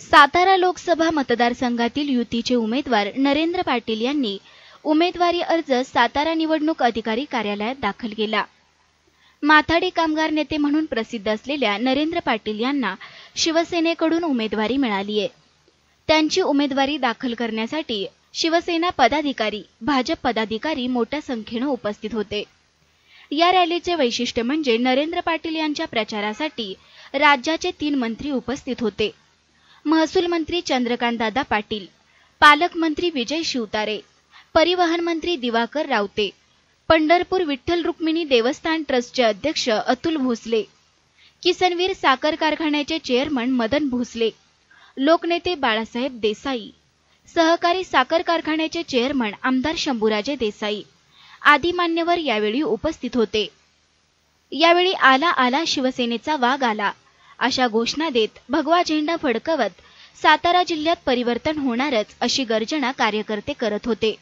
सातारा लोकसभा मतदारसंघातील युतीचे उमेदवार नरेंद्र पाटील यांनी उमेदवारी अर्ज सातारा निवडणूक अधिकारी कार्यालयात दाखल केला. माथाडी कामगार नेते म्हणून प्रसिद्ध असलेल्या नरेंद्र पाटील यांना शिवसेनेकडून उमेदवारी मिळाली आहे. त्यांची उमेदवारी दाखल करण्यासाठी शिवसेना पदाधिकारी भाजप पदाधिकारी मोठ्या संख्येनं उपस्थित होते. या रॅलीचे वैशिष्ट्य म्हणजे नरेंद्र पाटील यांच्या प्रचारासाठी राज्याचे तीन मंत्री उपस्थित होते. महसूल मंत्री चंद्रकांतदादा पाटील पालकमंत्री विजय शिवतारे परिवहन मंत्री दिवाकर रावते पंढरपूर विठ्ठल रुक्मिणी देवस्थान ट्रस्टचे अध्यक्ष अतुल भोसले किसनवीर साखर कारखान्याचे चेअरमन मदन भोसले लोकनेते बाळासाहेब देसाई सहकारी साखर कारखान्याचे चेअरमन आमदार शंभूराजे देसाई आदी मान्यवर यावेळी उपस्थित होते. यावेळी आला आला शिवसेनेचा वाघ आला. अशा घोषणा देत भगवा झेंडा फडकवत सातारा जिल्ह्यात परिवर्तन होणारच अशी गर्जना कार्यकर्ते करत होते.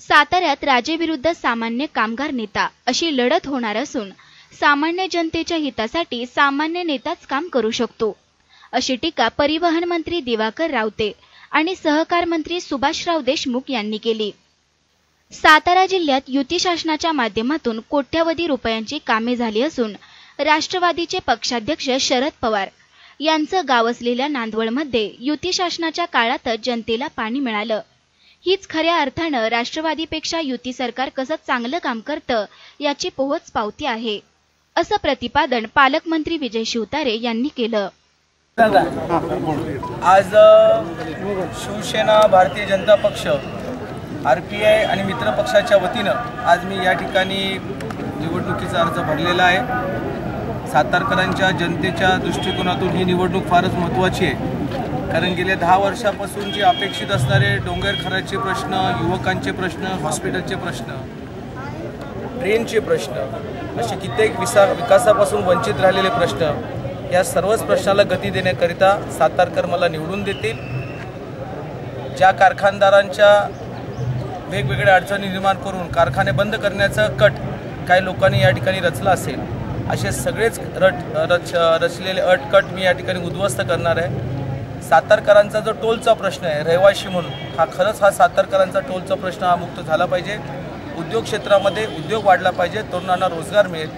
साताऱ्यात राजेविरुद्ध सामान्य कामगार नेता अशी लढत होणार असून सामान्य जनतेच्या हितासाठी सामान्य नेताच काम करू शकतो. अशी टीका परिवहन मंत्री दिवाकर रावते आणि सहकार मंत्री सुभाषराव देशमुख यांनी केली. सातारा जिल्ह्यात युती शासनाच्या माध्यमातून कोट्यवधी रुपयांची कामे झाली असून राष्ट्रवादीचे पक्षाध्यक्ष शरद पवार यांचं गाव असलेल्या नांदवळमध्ये युती शासनाच्या काळातच जनतेला पाणी मिळालं. हीच खऱ्या अर्थानं राष्ट्रवादीपेक्षा युती सरकार कसं चांगलं काम करतं याची पोहोच पावती आहे असं प्रतिपादन पालकमंत्री विजय शिवतारे यांनी केलं. आज शिवसेना भारतीय जनता पक्ष आर पी आय आणि मित्र पक्षाच्या वतीनं आज मी या ठिकाणी निवडणुकीचा अर्ज भरलेला आहे. सातारकरांच्या जनतेच्या दृष्टिकोनातून ही निवडणूक फारच महत्त्वाची आहे. कारण गेल्या दहा वर्षापासून जे अपेक्षित असणारे डोंगरखराचे प्रश्न युवकांचे प्रश्न हॉस्पिटलचे प्रश्न ट्रेनचे प्रश्न असे कित्येक विसा विकासापासून वंचित राहिलेले प्रश्न या सर्वच प्रश्नाला गती देण्याकरिता सातारकर मला निवडून देतील. ज्या कारखानदारांच्या वेगवेगळ्या अडचणी निर्माण करून कारखाने बंद करण्याचं कट काही लोकांनी या ठिकाणी रचला असेल असे सगळेच रट रच रचलेले अटकट मी या ठिकाणी उद्ध्वस्त करणार आहे. सातारकरांचा जो टोलचा प्रश्न आहे रहिवाशी म्हणून हा खरंच हा सातारकरांचा टोलचा प्रश्न हा मुक्त झाला पाहिजे. उद्योग क्षेत्रामध्ये उद्योग वाढला पाहिजे तरुणांना रोजगार मिळेल.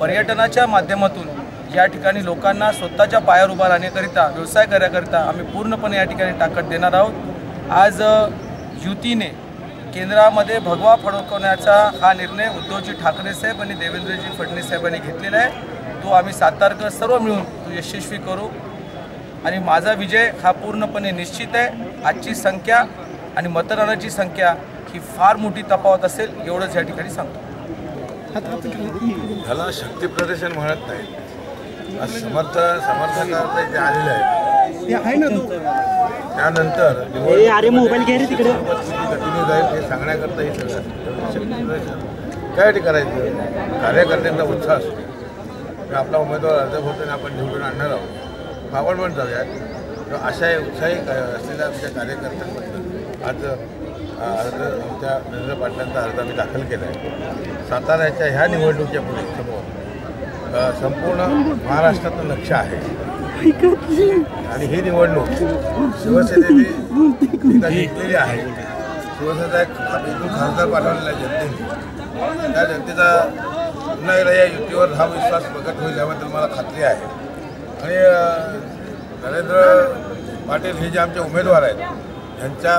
पर्यटनाच्या माध्यमातून या ठिकाणी लोकांना स्वतःच्या पायावर उभा राहण्याकरिता व्यवसाय करण्याकरिता आम्ही पूर्णपणे या ठिकाणी ताकद देणार आहोत. आज युतीने केंद्रामध्ये भगवा फडकवण्याचा हा निर्णय उद्धवजी ठाकरे साहेब आणि देवेंद्रजी फडणवीस साहेबांनी घेतलेला आहे. तो आम्ही सातारकर सर्व मिळून तो यशस्वी करू. आणि माझा विजय हा पूर्णपणे निश्चित आहे. आजची संख्या आणि मतदानाची संख्या ही फार मोठी तफावत असेल एवढंच या ठिकाणी सांगतो. ह्याला शक्ती प्रदर्शन म्हणत नाही आज समर्थ समर्थकांचे जे आलेले आहेत त्यानंतर अरे मोबाईल घे रे तिकडे. कंटिन्यू जाईल हे सांगण्याकरता हे सगळं काय करायचं. कार्यकर्त्यांचा उत्साह असतो. आपला उमेदवार अर्ज होतो आणि आपण निवडून आणणार आहोत. आपण पण जाऊया तर अशा उत्साही का- असलेल्या आमच्या कार्यकर्त्यांबद्दल आज अर्ज आमच्या नरेंद्र पाटलांचा अर्ज आम्ही दाखल केला आहे साताऱ्याच्या ह्या निवडणुकीच्या पुढे समोर संपूर्ण महाराष्ट्राचं लक्ष आहे. आणि ही निवडणूक शिवसेनेने जिंकलेली आहे. शिवसेनेचा एक एकूण खासदार पाठवलेला आहे जनतेने. त्या जनतेचा पुन्हा एकदा या युतीवर हा विश्वास प्रकट होईल याबद्दल मला खात्री आहे. आणि नरेंद्र पाटील हे जे आमचे उमेदवार आहेत यांच्या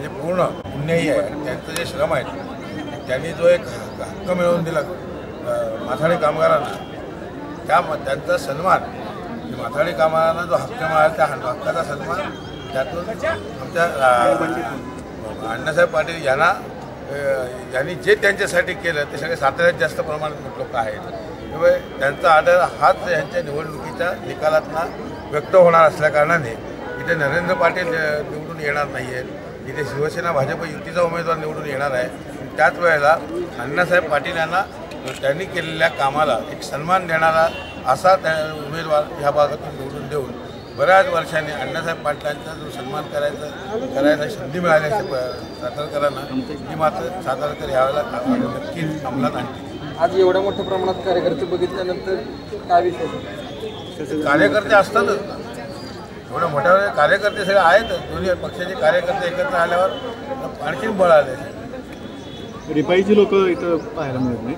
जे पूर्ण पुण्याही आहे. आणि त्यांचं जे श्रम आहेत त्यांनी जो एक हक्क मिळवून दिला माथाडी कामगारांना त्या त्यांचा सन्मान म्हणजे माथाडी कामगारांना जो हक्क मिळाला त्या हक्काचा सन्मान त्यातून आमच्या अण्णासाहेब पाटील यांना यांनी जे त्यांच्यासाठी केलं ते सगळे साताऱ्यात जास्त प्रमाणात लोक आहेत. त्यामुळे त्यांचा आदर हाच यांच्या निवडणुकीच्या निकालातला व्यक्त होणार असल्याकारणाने इथे नरेंद्र पाटील निवडून येणार नाही आहेत इथे शिवसेना भाजप युतीचा उमेदवार निवडून येणार आहे. त्याच वेळेला अण्णासाहेब पाटील यांना त्यांनी केलेल्या कामाला एक सन्मान देणारा असा त्या उमेदवार ह्या भागातून निवडून देऊन बऱ्याच वर्षांनी अण्णासाहेब पाटलांचा जो सन्मान करायचा करायला संधी मिळाली सातारकरांना ती मात्र सातारकर यावेळेला नक्कीच अंमलात आणतील आज एवढ्या मोठ्या प्रमाणात कार्यकर्ते बघितल्यानंतर काय विषय? कार्यकर्ते असतातच. एवढ्या मोठ्या मोठ्या कार्यकर्ते सगळे आहेत. दोन्ही पक्षाचे कार्यकर्ते एकत्र आल्यावर आणखीन बळ आले रिपाईची लोक इथं पाहायला मिळत नाही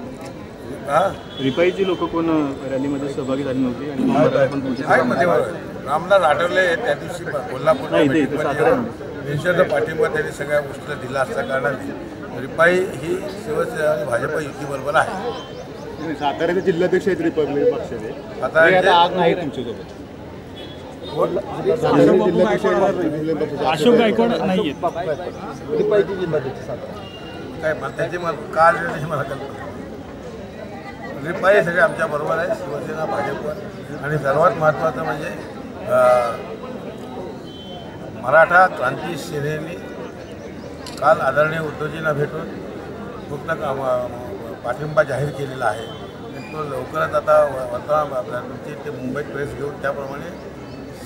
हा? रिपाईची लोक कोण रॅलीमध्ये सहभागी झाली नव्हती आणि रामदास आठवले त्या दिवशी कोल्हापूरच्या meetingमध्ये साताऱ्यामध्ये. निश्चित पाठिंबा त्यांनी सगळ्या गोष्टीला दिला असल्या कारणाने. रिपाई ही शिवसेना आणि भाजप युतीबरोबर आहे. साताऱ्याचे जिल्हाध्यक्ष आहेत रिपब्लिक पक्षाचे. आता ते जे- आता आज नाही तुमच्यासोबत. अशोक गायकवाड नाही काय मला त्याची मला काल त्याची मला कल्पना रिपाई सगळे आमच्या बरोबर आहे शिवसेना भाजप. आणि सर्वात महत्त्वाचं म्हणजे मराठा क्रांती सेनेने काल आदरणीय उद्धवजींना भेटून फक्त पाठिंबा जाहीर केलेला आहे. तो लवकरच आता व- आपल्या म्हणजे ते मुंबईत प्रेस घेऊन त्याप्रमाणे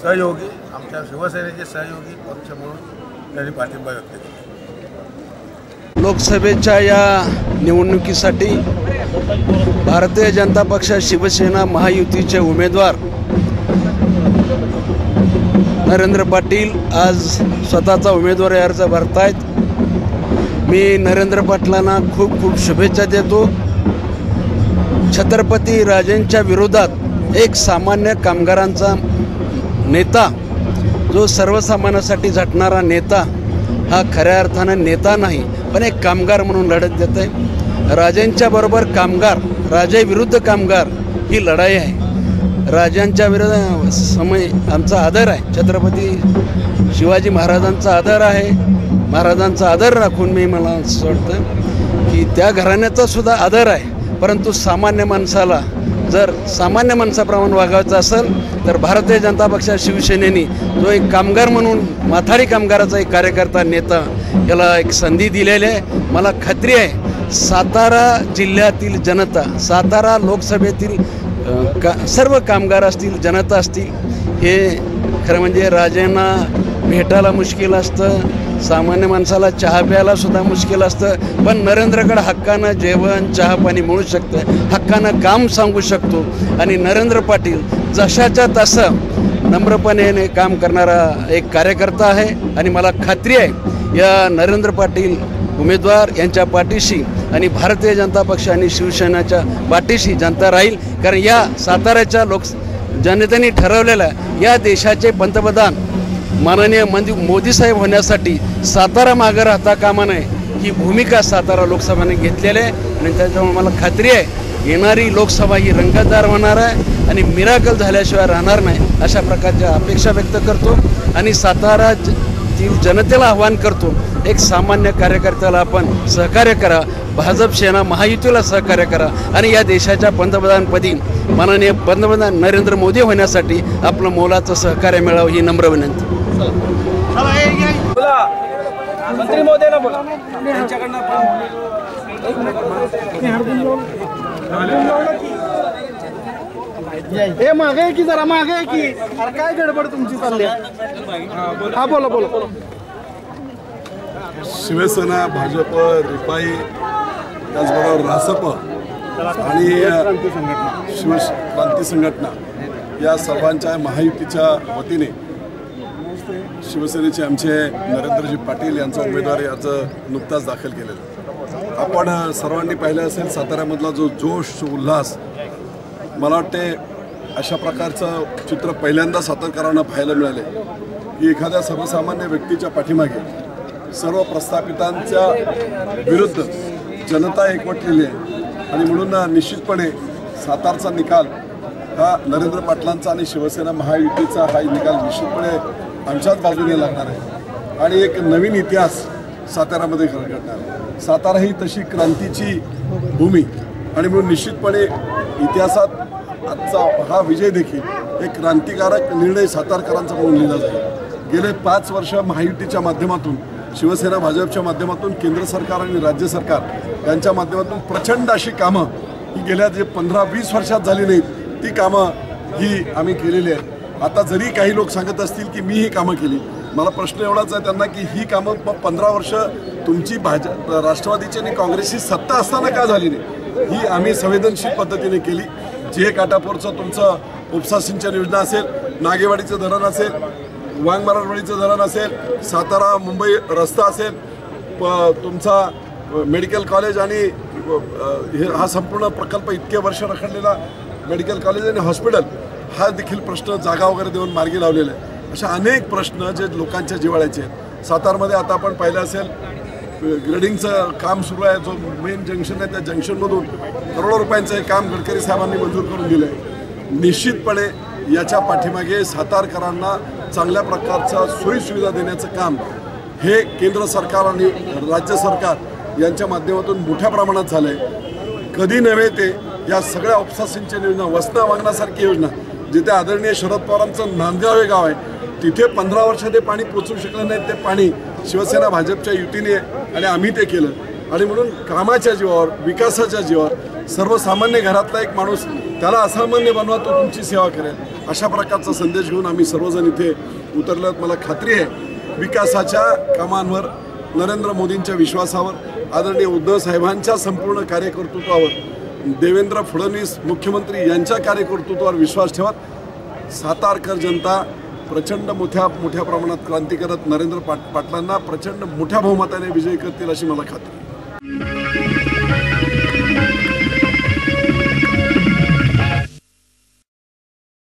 सहयोगी आमच्या शिवसेनेचे सहयोगी पक्ष म्हणून त्यांनी पाठिंबा व्यक्त केला. लोकसभेच्या या निवडणुकीसाठी भारतीय जनता पक्ष शिवसेना महायुतीचे उमेदवार नरेंद्र पाटील आज स्वतःचा उमेदवारी अर्ज भरतायत. मी नरेंद्र पाटलांना खूप खूप शुभेच्छा देतो. छत्रपती राजेंच्या विरोधात एक सामान्य कामगारांचा नेता जो सर्वसामान्यासाठी झटणारा नेता हा खऱ्या अर्थानं नेता नाही पण एक कामगार म्हणून लढत देत आहे राजेंच्या बरोबर कामगार राजे विरुद्ध कामगार ही लढाई आहे. राजांच्या विरोध समय आमचा आदर आहे. छत्रपती शिवाजी महाराजांचा आदर आहे. महाराजांचा आदर राखून मी मला असं वाटतं की त्या घराण्याचा सुद्धा आदर आहे. परंतु सामान्य माणसाला जर सामान्य माणसाप्रमाणे वागायचं असेल तर भारतीय जनता पक्ष शिवसेनेने जो एक कामगार म्हणून माथाडी कामगाराचा एक कार्यकर्ता नेता याला एक संधी दिलेली आहे. मला खात्री आहे सातारा जिल्ह्यातील जनता सातारा लोकसभेतील का सर्व कामगार असतील जनता असतील हे खरं म्हणजे राजांना भेटायला मुश्किल असतं सामान्य माणसाला चहा प्यायला सुद्धा मुश्किल असतं पण नरेंद्रकडे हक्कानं जेवण चहा पाणी मिळू शकतं हक्कानं काम सांगू शकतो. आणि नरेंद्र पाटील जशाच्या तसं नम्रपणे काम करणारा एक कार्यकर्ता आहे. आणि मला खात्री आहे या नरेंद्र पाटील उमेदवार यांच्या पाठीशी आणि भारतीय जनता पक्ष आणि शिवसेनेच्या पाठीशी जनता राहील. कारण या साताऱ्याच्या लोक जनतेने ठरवलेलं आहे, या देशाचे पंतप्रधान माननीय मंदी मोदी साहेब होण्यासाठी सातारा मागं राहता कामा नये ही भूमिका सातारा लोकसभेने घेतलेली आहे. आणि त्याच्यामुळे मला खात्री आहे येणारी लोकसभा ही रंगतदार होणार आहे आणि मिराकल झाल्याशिवाय राहणार नाही अशा प्रकारच्या अपेक्षा व्यक्त करतो. आणि सातारा जनतेला आव्हान करतो एक सामान्य कार्यकर्त्याला आपण सहकार्य करा भाजप सेना महायुतीला सहकार्य करा आणि या देशाच्या पंतप्रधानपदी माननीय पंतप्रधान नरेंद्र मोदी होण्यासाठी आपलं मोलाचं सहकार्य मिळावं ही नम्र विनंती. बोला. मंत्री हे मागे आहे की जरा मागे आहे की? अरे काय गडबड तुमची चालली? हा बोला बोला. शिवसेना भाजप रिपाई त्याचबरोबर रासप आणि शिव क्रांती संघटना या सर्वांच्या महायुतीच्या वतीने शिवसेनेचे आमचे नरेंद्रजी पाटील यांचा उमेदवारी अर्ज नुकताच दाखल केलेला. आपण सर्वांनी पाहिलं असेल साताऱ्यामधला जो जोश उल्हास मला वाटते अशा प्रकारचं चित्र पहिल्यांदा सातारकरांना पाहायला मिळाले की एखाद्या सर्वसामान्य व्यक्तीच्या पाठीमागे सर्व प्रस्थापितांच्या विरुद्ध जनता एकवटलेली आहे. आणि म्हणून निश्चितपणे सातारचा निकाल हा नरेंद्र पाटलांचा आणि शिवसेना महायुतीचा हा निकाल निश्चितपणे आमच्याच बाजूने लागणार आहे. आणि एक नवीन इतिहास साताऱ्यामध्ये घडणार सातारा ही तशी क्रांतीची भूमी. आणि म्हणून निश्चितपणे इतिहासात आजचा हा विजय देखील एक क्रांतिकारक निर्णय सातारकरांचा म्हणून लिहिला जाईल. गेले पाच वर्ष महायुतीच्या माध्यमातून शिवसेना भाजपच्या माध्यमातून केंद्र सरकार आणि राज्य सरकार यांच्या माध्यमातून प्रचंड अशी कामं ही गेल्या जे पंधरा वीस वर्षात झाली नाहीत ती कामं ही आम्ही केलेली आहेत. आता जरी काही लोक सांगत असतील की मी ही कामं केली मला प्रश्न एवढाच आहे त्यांना की ही कामं मग पंधरा वर्ष तुमची भाजप राष्ट्रवादीची आणि काँग्रेसची सत्ता असताना का झाली नाही? ही आम्ही संवेदनशील पद्धतीने केली. जे काटापूरचं तुमचं उपसा सिंचन योजना असेल नागेवाडीचं धरण असेल वांग मराठवाडीचं धरण असेल सातारा मुंबई रस्ता असेल प तुमचा मेडिकल कॉलेज आणि हे हा संपूर्ण प्रकल्प इतके वर्ष रखडलेला मेडिकल कॉलेज आणि हॉस्पिटल हा देखील प्रश्न जागा वगैरे देऊन मार्गी लावलेला आहे. अशा अनेक प्रश्न जे लोकांच्या जिवाळ्याचे आहेत. सातारमध्ये आता आपण पाहिलं असेल ग्रेडिंगचं काम सुरू आहे जो मेन जंक्शन आहे त्या जंक्शनमधून करोडो रुपयांचं हे काम गडकरी साहेबांनी मंजूर करून दिलं आहे निश्चितपणे याच्या पाठीमागे सातारकरांना चांगल्या प्रकारचा सोयीसुविधा देण्याचं काम हे केंद्र सरकार आणि राज्य सरकार यांच्या माध्यमातून मोठ्या प्रमाणात झालं आहे कधी नव्हे ते या सगळ्या उपसा सिंचन योजना वसना वागण्यासारखी योजना जिथे आदरणीय शरद पवारांचं नांदगाव हे गाव आहे तिथे पंधरा वर्ष ते पाणी पोचू शकलं नाही ते पाणी शिवसेना भाजपच्या युतीने आणि आम्ही ते केलं. आणि म्हणून कामाच्या जीवावर विकासाच्या जीवावर सर्वसामान्य घरातला एक माणूस त्याला असामान्य बनवा तो तुमची सेवा करेल. अशा प्रकारचा संदेश घेऊन आम्ही सर्वजण इथे उतरल्यात मला खात्री आहे विकासाच्या कामांवर नरेंद्र मोदींच्या विश्वासावर आदरणीय उद्धव साहेबांच्या संपूर्ण कार्यकर्तृत्वावर देवेंद्र फडणवीस मुख्यमंत्री यांच्या कार्यकर्तृत्वावर विश्वास ठेवत सातारकर जनता प्रचंड मोठ्या मोठ्या प्रमाणात क्रांती करत नरेंद्र पाट पाटलांना प्रचंड मोठ्या बहुमताने विजयी करतील अशी मला खात्री आहे.